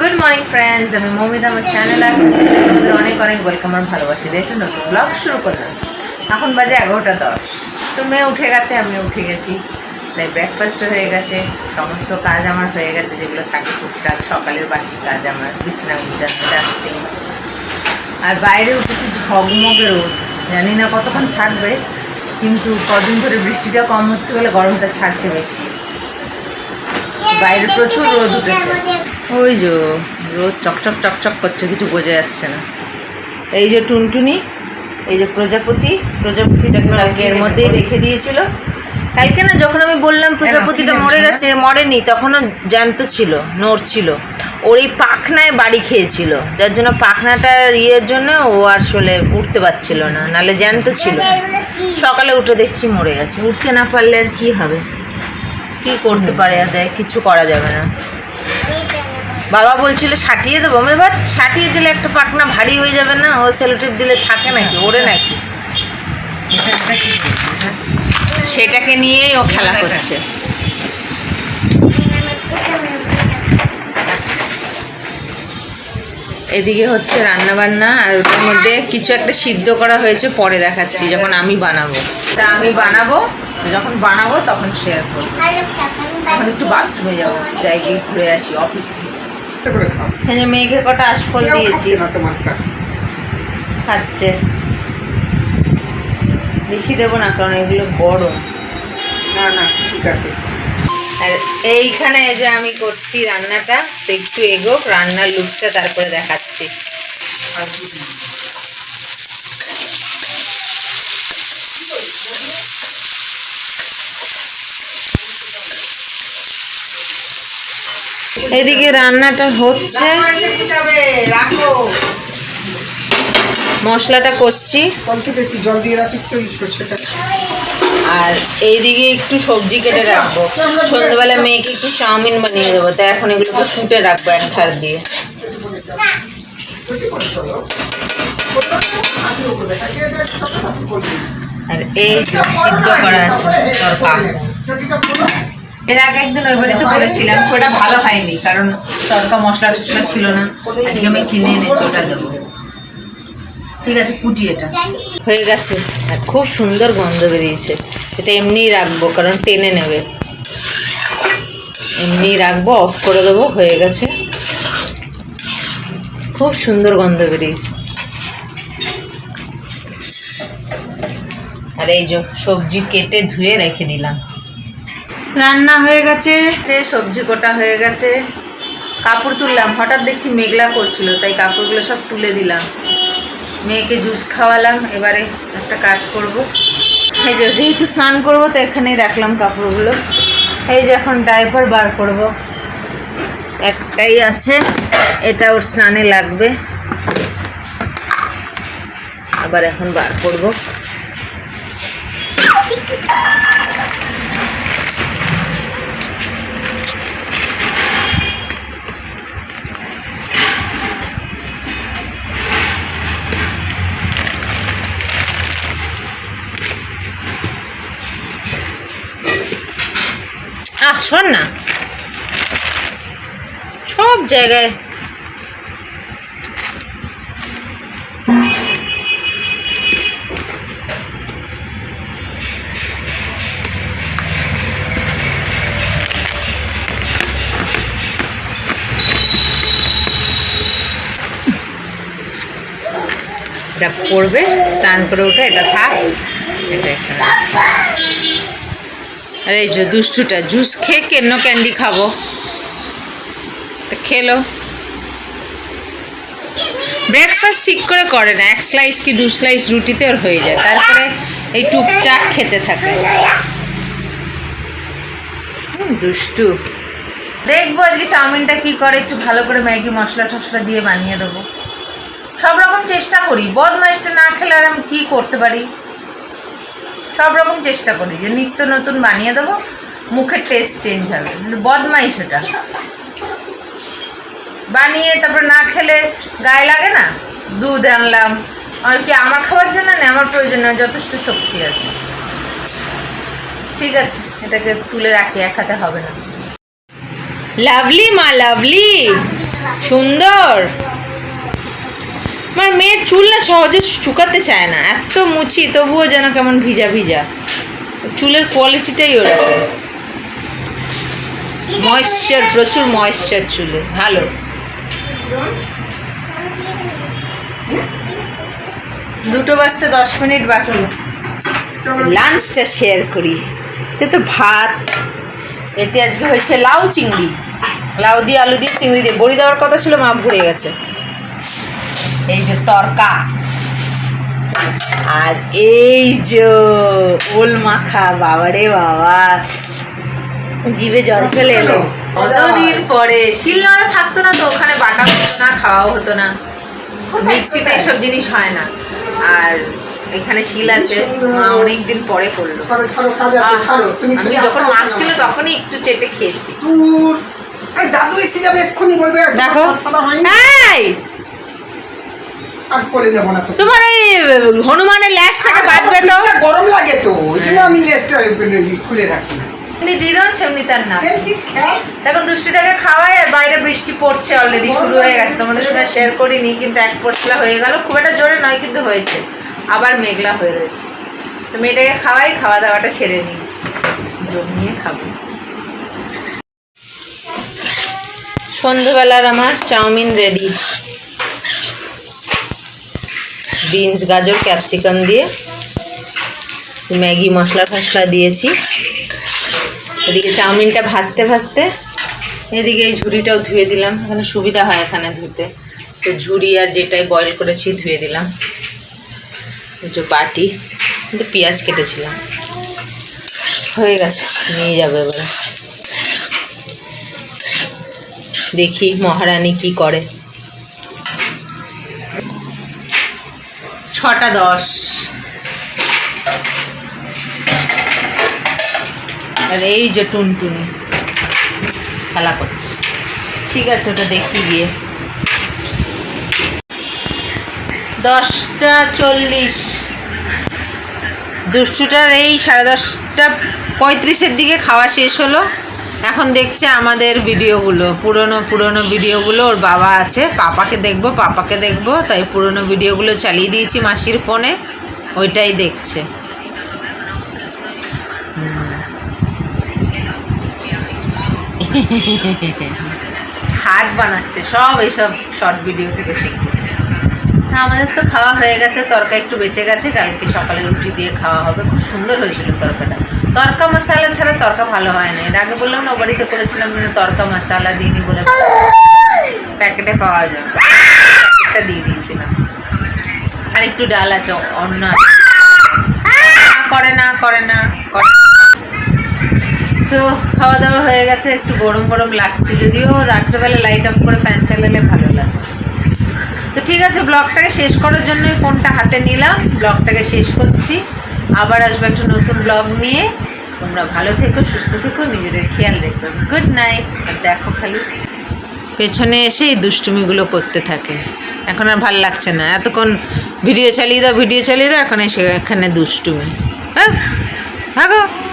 Good morning friends আমি মৌমিতা, আমার channel আর তোমাদের অনেক অনেক ওয়েলকাম আর ভালোবাসি। দিয়ে একটা নতুন ব্লগ শুরু করলাম। এখন বাজে এগারোটা দশ। তো মেয়ে উঠে গেছে আমি উঠে গেছি। তাই ব্রেকফাস্ট হয়ে গেছে। সমস্ত কাজ আমার হয়ে গেছে, যেগুলো থাকে টুকটাক। সকালের বাসি কাজ আমার, বিছানা গুছানো ডাস্টিং আর বাইরে উঠেছে ঝগমগে রোদ। জানি না কতক্ষণ থাকবে, কিন্তু কদিন ধরে বৃষ্টিটা কম হচ্ছে বলে গরমটা ছাড়ছে বেশি। বাইরে প্রচুর রোদ উঠেছে। ওই যে রোদ চকচক চকচক করছে কিছু বোঝা যাচ্ছে না। এই যে টুনটুনি এই যে প্রজাপতি প্রজাপতিটাকে কালকে এর মধ্যেই রেখে দিয়েছিল। কালকে না যখন আমি বললাম প্রজাপতিটা মরে গেছে মরেনি তখনও জ্যান্ত ছিল নড়ছিল ওর এই পাখনায় বাড়ি খেয়েছিল যার জন্য পাখনাটার ইয়ের জন্য ও আসলে উঠতে পারছিল না নালে জ্যান্ত ছিল। সকালে উঠে দেখছি মরে গেছে উঠতে না পারলে আর কী হবে? কি করতে পারে যায় কিছু করা যাবে না। বাবা বলছিল সাটিয়ে দেবো। আমি ভাত সাটিয়ে দিলে একটা পাখনা ভারী হয়ে যাবে না? ও সেলোটেপ দিলে থাকে নাকি? ওরে নাকি? সেটাকে নিয়েই ও খেলা করছে। এদিকে হচ্ছে রান্না বান্না আর ওটার মধ্যে কিছু একটা সিদ্ধ করা হয়েছে পরে দেখাচ্ছি যখন আমি বানাবো। তা আমি বানাবো যখন বানাবো তখন শেয়ার করব। একটু বাথরুমে যাব যাই গিয়ে ঘুরে আসি অফিস থেকে। এখানে মেঘে কটা আশফল দিয়েছি। খাচ্ছে। বেশি দেবো না কারণ এগুলো বড় না না ঠিক আছে। আর এইখানে যে আমি করছি রান্নাটা তো একটু এগোক রান্নার লুকসটা তারপরে দেখাচ্ছি। এদিকে রান্নাটা হচ্ছে। মশলাটা কষছি। আর এইদিকে একটু সবজি কেটে রাখব। সন্ধ্যেবেলা মেয়েকে একটু চাউমিন বানিয়ে দেবো তাই এখন এগুলোকে ফুটে রাখব এক ধার দিয়ে। আর এই সিদ্ধ করা আছে এর আগে একদিন ওই বাড়িতে করেছিলাম ওটা ভালো হয়নি, কারণ তরকা মশলা টসলা ছিল না। আজকে আমি কিনে এনেছি, ওটা দেবো। ঠিক আছে, কুটি এটা। হয়ে গেছে। আর খুব সুন্দর গন্ধ বেরিয়েছে। এটা এমনিই রাখব, কারণ টেনে নেবে। এমনি রাখব অফ করে দেবো, হয়ে গেছে। খুব সুন্দর গন্ধ বেরিয়েছে। আর এই যে সবজি কেটে ধুয়ে রেখে দিলাম। রান্না হয়ে গেছে, যে সবজি কোটা হয়ে গেছে, কাপড় তুললাম। হঠাৎ দেখছি মেঘলা করছিল, তাই কাপড়গুলো সব তুলে দিলাম। মেয়েকে জুস খাওয়ালাম, এবারে একটা কাজ করব। এই যে, যেহেতু স্নান করব, তো এখানেই রাখলাম কাপড়গুলো। এই যে, এখন ডাইপার বার করব। একটাই আছে, এটা ওর স্নানে লাগবে। আবার এখন বার করব। শোন না। সব জায়গায়। এটা পড়বে স্নান করে উঠে এটা থাক। এটা আর এই যে দুষ্টুটা জুস খেয়ে কেন ক্যান্ডি খাব? খেলো। ব্রেকফাস্ট ঠিক করে করে না, এক স্লাইস কি দু স্লাইস রুটিতে ওর হয়ে যায়। তারপরে এই টুকটাক খেতে থাকে। দুষ্টু। দেখব আজকে চাউমিনটা কি করে, একটু ভালো করে ম্যাগি, মশলা টশলা দিয়ে বানিয়ে দেবো। সব রকম চেষ্টা করি, বদমাইশটা না খেলে আর আমি কী করতে পারি? সব রকম চেষ্টা করি যে নিত্য নতুন বানিয়ে দেবো, মুখের টেস্ট চেঞ্জ হবে। কিন্তু বদমাইশ এটা বানিয়ে তারপর না খেলে গায়ে লাগে না? দুধ আনলাম। আর কি আমার খাবার জন্য না, আমার প্রয়োজনে যথেষ্ট শক্তি আছে। ঠিক আছে, এটাকে তুলে রাখি, এক হবে না। লাভলি মা, লাভলি। সুন্দর। আমার মেয়ের চুল না সহজে শুকাতে চায় না। এত মুছি, তবুও যেন কেমন ভিজা ভিজা। চুলের কোয়ালিটিটাই ওরকম। ময়েশ্চার প্রচুর ময়েশ্চার চুলে, ভালো। দুটো বাজতে দশ মিনিট বাকি। লাঞ্চটা শেয়ার করি। এতে তো ভাত, এতে আজকে হয়েছে লাউ চিংড়ি। লাউ দিয়ে আলু দিয়ে চিংড়ি দিয়ে। বড়ি দেওয়ার কথা ছিল, মা ভরে গেছে। এই যে তরকা। আর এই যে ওল মাখা বাবারে বাবা। জিভে জল চলে এলো। কতদিন পরে? শিলনোড়া থাকতো না তো ওখানে বাটা হতো না খাওয়াও হতো না। মিক্সিতে এসব জিনিস হয় না। আর এখানে শিল আছে। মা অনেকদিন পরে করল। আমি যখন মাখছিল তখনই একটু চেটে খেয়েছি। দাদু এসে যাবে এক্ষুনি বলবে দেখো কাজ ছাড়া হয়নি এই আর করে যাব না তো। তোমার ওই হনুমানের ল্যাসটাকে আর বাঁধবে তো। গরম লাগে তো ওই জন্য আমি লেসটা খুলে রাখি এমনি দিদন সেমনি তার না দেখো দুষ্টুটাকে খাওয়াই আর বাইরে বৃষ্টি পড়ছে অলরেডি শুরু হয়ে গেছে। তোমাদের সঙ্গে শেয়ার করিনি কিন্তু এক পশলা হয়ে গেল। খুব একটা জোরে নয় কিন্তু হয়েছে। আবার মেঘলা হয়ে রয়েছে। তো মেয়েটাকে খাওয়াই খাওয়া দাওয়াটা সেরে নিই। জমিয়ে খাব। সন্ধেবেলার আমার চাউমিন রেডি বিনস, গাজর, ক্যাপসিকাম দিয়ে ম্যাগি মশলা ফসলা দিয়েছি। এদিকে চাউমিনটা ভাজতে ভাজতে এদিকে এই ঝুড়িটাও ধুয়ে দিলাম। এখানে সুবিধা হয় এখানে ধুতে। তো ঝুড়ি আর যেটাই বয়েল করেছি ধুয়ে দিলাম। একটু বাটি, কিন্তু পেঁয়াজ কেটেছিলাম। হয়ে গেছে, নিয়ে যাবে এবারে। দেখি মহারানী কি করে। ছটা দশ। আর এই যে টুনটুনি, খেলা করছে। ঠিক আছে, ওটা দেখি গিয়ে। দশটা চল্লিশ। দুষ্টুটার এই সাড়ে দশটা পঁয়ত্রিশের দিকে খাওয়া শেষ হলো। এখন দেখছে আমাদের ভিডিওগুলো, পুরনো পুরনো ভিডিওগুলো, ওর বাবা আছে, পাপাকে দেখব পাপাকে দেখব, তাই পুরনো ভিডিওগুলো চালিয়ে দিয়েছি মাসির ফোনে, ওইটাই দেখছে। হাট বানাচ্ছে, সব এইসব শর্ট ভিডিও থেকে শিখবে। হ্যাঁ আমাদের তো খাওয়া হয়ে গেছে, তরকা একটু বেঁচে গেছে, কালকে সকালে রুটি দিয়ে খাওয়া হবে, খুব সুন্দর হয়েছিল তরকাটা। তরকা মশালা ছাড়া তরকা ভালো হয় না এর আগে বললাম না বাড়িতে করেছিলাম কিন্তু তরকা মশলা দিইনি বলে প্যাকেটে পাওয়া যায়। প্যাকেটটা দিয়ে দিয়েছিলাম। আর একটু ডাল আছে, অন্য করে না করে না, করে। তো খাওয়া দাওয়া হয়ে গেছে, একটু গরম গরম লাগছে, যদিও রাত্রেবেলা লাইট অফ করে ফ্যান চালালে ভালো লাগে। তো ঠিক আছে ব্লগটাকে শেষ করার জন্যই ফোনটা হাতে নিলাম ব্লগটাকে শেষ করছি। আবার আসব একটা নতুন ব্লগ নিয়ে। তোমরা ভালো থেকো, সুস্থ থেকো, নিজেদের খেয়াল রেখো। গুড নাইট আর দেখো খালি। পেছনে এসে এই দুষ্টুমিগুলো করতে থাকে। এখন আর ভালো লাগছে না। এতক্ষণ ভিডিও চালিয়ে দাও ভিডিও চালিয়ে দাও, এখন এসে এখানে দুষ্টুমি। হ্যাঁ? ভাগো।